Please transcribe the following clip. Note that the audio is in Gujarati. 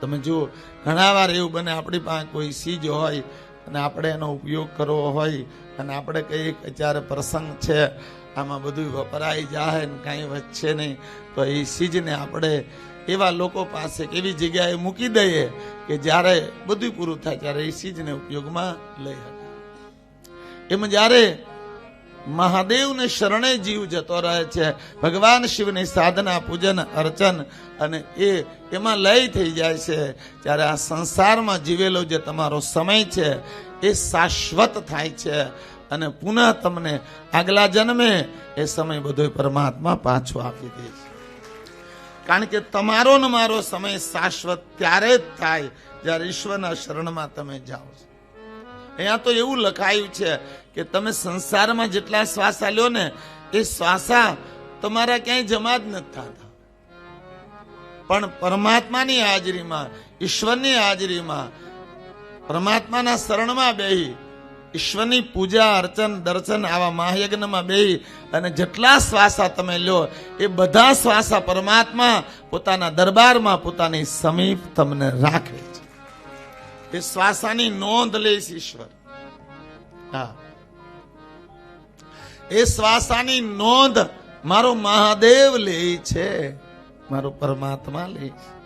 તમે જુઓ, ઘણા વાર એવું બને, આપણી પાસે કોઈ સીજ હોય અને આપણે એનો ઉપયોગ કરવો હોય અને આપણે કહીએ કે અત્યારે પ્રસંગ છે, આમાં બધું વપરાઈ જાય ને કાંઈ વચ્ચે નહીં, તો એ સીજને આપણે એવા લોકો પાસે એવી જગ્યાએ મૂકી દઈએ કે જ્યારે બધું પૂરું થાય, ત્યારે એ સીજને ઉપયોગમાં લઈ શકે એમ જ્યારે મહાદેવને શરણે જીવ જતો રહે છે. ભગવાન શિવની સાધના, પૂજન, અર્ચન અને એ એમાં લય થઈ જાય છે. ત્યારે આ સંસારમાં જીવેલો જે તમારો સમય છે, એ શાશ્વત થાય છે. અને પુનઃ તમને આગલા જન્મે એ સમય બધો પરમાત્મા પાછો આપી દે છે. કારણ કે તમારો ને મારો સમય શાશ્વત ત્યારે જ થાય, જ્યારે ઈશ્વરના શરણમાં તમે જાઓ છો. અહીંયા તો એવું લખાયું છે કે તમે સંસારમાં જેટલા શ્વાસા લ્યો ને, એ શ્વાસા તમારા ક્યાંય જમા જ નથી થતા. પણ પરમાત્માની હાજરીમાં, ઈશ્વરની હાજરીમાં, પરમાત્માના શરણમાં બેહી, ઈશ્વરની પૂજા, અર્ચન, દર્શન, આવા મહાયજ્ઞમાં બેહી અને જેટલા શ્વાસા તમે લ્યો, એ બધા શ્વાસા પરમાત્મા પોતાના દરબારમાં, પોતાની સમીપ તમને રાખે છે. એ શ્વાસાની નોંધ લઈશ, ઈશ્વર. હા. એ શ્વાસાની નોંધ મારો મહાદેવ લે છે, મારો પરમાત્મા લે છે.